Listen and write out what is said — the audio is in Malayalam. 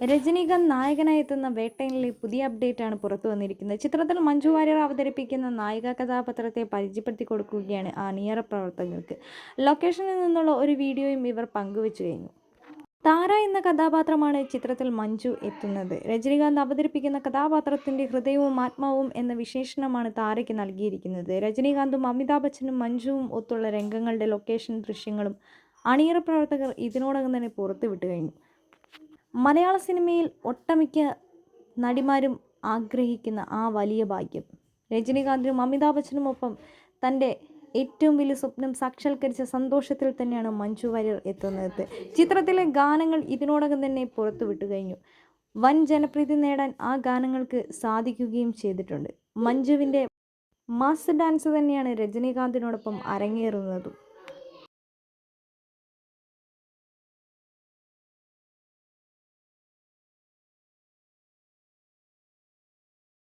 രജനീകാന്ത് നായകനായി എത്തുന്ന വേട്ടയിലെ പുതിയ അപ്ഡേറ്റ് ആണ് പുറത്തു വന്നിരിക്കുന്നത്. ചിത്രത്തിൽ മഞ്ജു വാര്യർ അവതരിപ്പിക്കുന്ന നായിക കഥാപാത്രത്തെ പരിചയപ്പെടുത്തി കൊടുക്കുകയാണ് അണിയറ പ്രവർത്തകർക്ക്. ലൊക്കേഷനിൽ നിന്നുള്ള ഒരു വീഡിയോയും ഇവർ പങ്കുവച്ചു കഴിഞ്ഞു. താര എന്ന കഥാപാത്രമാണ് ചിത്രത്തിൽ മഞ്ജു എത്തുന്നത്. രജനീകാന്ത് അവതരിപ്പിക്കുന്ന കഥാപാത്രത്തിന്റെ ഹൃദയവും ആത്മാവും എന്ന വിശേഷണമാണ് താരയ്ക്ക് നൽകിയിരിക്കുന്നത്. രജനീകാന്തും അമിതാഭ് ബച്ചനും മഞ്ജുവും ഒത്തുള്ള രംഗങ്ങളുടെ ലൊക്കേഷൻ ദൃശ്യങ്ങളും അണിയറ പ്രവർത്തകർ ഇതിനോടകം തന്നെ പുറത്തുവിട്ട് കഴിഞ്ഞു. മലയാള സിനിമയിൽ ഒട്ടമിക്ക നടിമാരും ആഗ്രഹിക്കുന്ന ആ വലിയ ഭാഗ്യം. രജനീകാന്തിനും അമിതാഭ് ബച്ചനുമൊപ്പം തന്റെ ഏറ്റവും വലിയ സ്വപ്നം സാക്ഷാത്കരിച്ച സന്തോഷത്തിൽ തന്നെയാണ് മഞ്ജു വാര്യർ എത്തുന്നത്. ചിത്രത്തിലെ ഗാനങ്ങൾ ഇതിനോടകം തന്നെ പുറത്തുവിട്ടു കഴിഞ്ഞു. വൻ ജനപ്രീതി നേടാൻ ആ ഗാനങ്ങൾക്ക് സാധിക്കുകയും ചെയ്തിട്ടുണ്ട്. മഞ്ജുവിന്റെ മാസ് ഡാൻസ് തന്നെയാണ് രജനീകാന്തിനോടൊപ്പം അരങ്ങേറുന്നതും.